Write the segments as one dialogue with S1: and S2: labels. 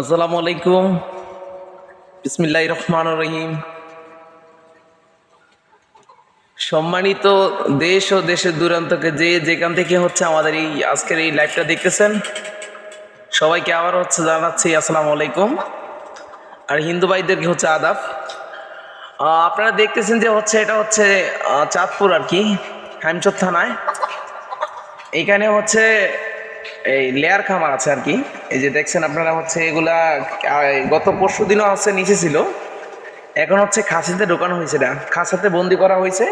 S1: আসসালামু আলাইকুম। বিসমিল্লাহ রহমান রহিম। সম্মানিত দেশ ও দেশের দূরান্তকে যে যেখান থেকে হচ্ছে আমাদের এই আজকের এই লাইভটা দেখতেছেন, সবাইকে আবার হচ্ছে জানাচ্ছি আসসালামু আলাইকুম। আর হিন্দু ভাইদেরকে হচ্ছে আদাব। আপনারা দেখতেছেন যে হচ্ছে এটা হচ্ছে চাঁদপুর আর কি হেমচর থানায়। এখানে হচ্ছে এই লেয়ার খামার আছে আর কি। এই যে দেখছেন আপনারা হচ্ছে এগুলা গত পরশু দিনও হচ্ছে নিচে ছিল। এখন হচ্ছে খাসিতে ঢোকানো হয়েছে না খাসাতে বন্দি করা হয়েছে।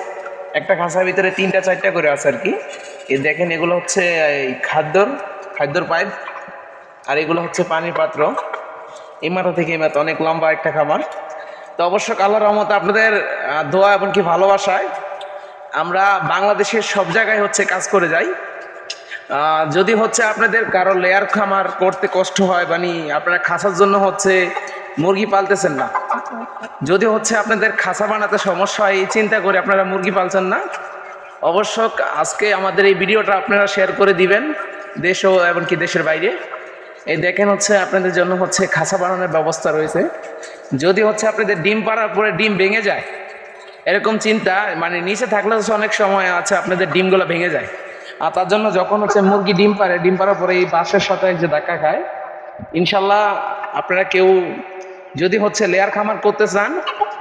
S1: একটা খাসার ভিতরে তিনটা, চারটা করে আছে আর কি। এই দেখেন এগুলো হচ্ছে এই খাদ্যর খাদ্যর পাইপ। আর এগুলো হচ্ছে পানির পাত্র। এই মাথা থেকে এই মাথা, অনেক লম্বা একটা খামার। তো অবশ্য আল্লাহর রহমতে আপনাদের দোয়া এমনকি ভালোবাসায় আমরা বাংলাদেশের সব জায়গায় হচ্ছে কাজ করে যাই। যদি হচ্ছে আপনাদের কারও লেয়ার খামার করতে কষ্ট হয় মানে আপনারা খাসার জন্য হচ্ছে মুরগি পালতেছেন না। যদি হচ্ছে আপনাদের খাসা বানাতে সমস্যা হয়, এই চিন্তা করে আপনারা মুরগি পালছেন না, অবশ্য আজকে আমাদের এই ভিডিওটা আপনারা শেয়ার করে দিবেন, দেশ ও এমনকি দেশের বাইরে। এই দেখেন হচ্ছে আপনাদের জন্য হচ্ছে খাসা বানানোর ব্যবস্থা রয়েছে। যদি হচ্ছে আপনাদের ডিম পাড়ার পরে ডিম ভেঙে যায়, এরকম চিন্তা মানে নিচে থাকলে হচ্ছে অনেক সময় আছে আপনাদের ডিমগুলো ভেঙে যায়। আর তার জন্য যখন হচ্ছে মুরগি ডিম পারে, ডিম পাড়ার পরে এই বাঁশের সাথে যে ধাক্কা খায়, ইনশাল্লাহ আপনারা কেউ যদি হচ্ছে লেয়ার খামার করতে চান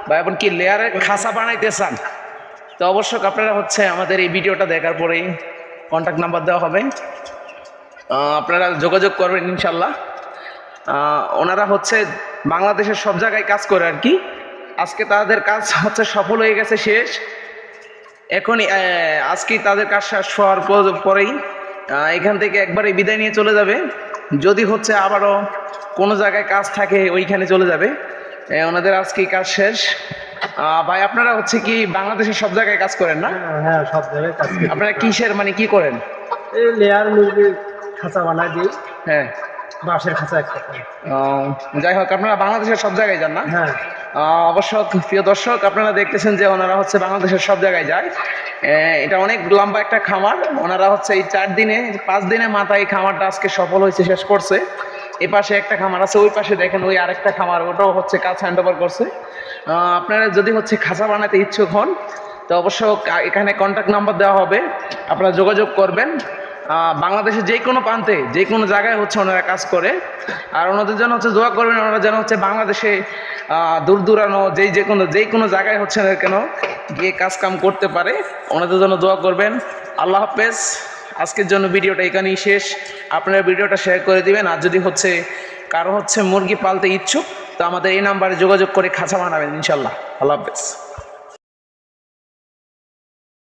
S1: বা এমনকি লেয়ারে খাসা বানাইতে চান, তো অবশ্যই আপনারা হচ্ছে আমাদের এই ভিডিওটা দেখার পরেই কন্ট্যাক্ট নাম্বার দেওয়া হবে। আপনারা যোগাযোগ করবেন ইনশাল্লাহ। ওনারা হচ্ছে বাংলাদেশের সব জায়গায় কাজ করে আর কি। আজকে তাদের কাজ হচ্ছে সফল হয়ে গেছে শেষ। এখনই আহ, আজকেই তাদের কাজ শেষ হওয়ার পর- পরেই এখান থেকে একবারে বিদায় নিয়ে চলে যাবে। যদি হচ্ছে আবারও কোনো জায়গায় কাজ থাকে ওইখানে চলে যাবে। ওনাদের আজকেই কাজ শেষ। ভাই আপনারা হচ্ছে কি বাংলাদেশের সব জায়গায় কাজ করেন না?
S2: হ্যাঁ সব জায়গায় কাজ করি।
S1: আপনারা কিসের মানে কি করেন?
S2: এই লেয়ার মুরগি খাঁচা বানাই দিই।
S1: হ্যাঁ।
S2: বাঁশের খাঁচা একটা
S1: যাই হোক আপনারা বাংলাদেশের সব জায়গায় যান না?
S2: হ্যাঁ।
S1: অবশ্য প্রিয় দর্শক আপনারা দেখতেছেন যে ওনারা হচ্ছে বাংলাদেশের সব জায়গায় যায়। এটা অনেক লম্বা একটা খামার। ওনারা হচ্ছে এই চার দিনে পাঁচ দিনে মাথায় এই খামারটা আজকে সফল হয়েছে শেষ করছে। এই পাশে একটা খামার আছে ওই পাশে দেখেন ওই আরেকটা খামার ওটাও হচ্ছে কাজ হ্যান্ড ওভার করছে আপনারা যদি হচ্ছে খাঁচা বানাতে ইচ্ছুক হন তো অবশ্য এখানে কন্ট্যাক্ট নাম্বার দেওয়া হবে। আপনারা যোগাযোগ করবেন। আহ, বাংলাদেশের যে কোনো প্রান্তে যে কোনো জায়গায় হচ্ছে ওনারা কাজ করে। আর ওনাদের জন্য হচ্ছে দোয়া করবেন ওনারা যেন হচ্ছে বাংলাদেশে দূর দূরানো যেই যে কোনো যেই কোনো জায়গায় হচ্ছে না কেন, গিয়ে কাজ কাম করতে পারে। ওনাদের জন্য দোয়া করবেন। আল্লাহ হাফেজ। আজকের জন্য ভিডিওটা এখানেই শেষ। আপনারা ভিডিওটা শেয়ার করে দিবেন। আর যদি হচ্ছে কারও হচ্ছে মুরগি পালতে ইচ্ছুক, তো আমাদের এই নাম্বারে যোগাযোগ করে খাঁচা বানাবেন ইনশাল্লাহ আল্লাহ হাফেজ।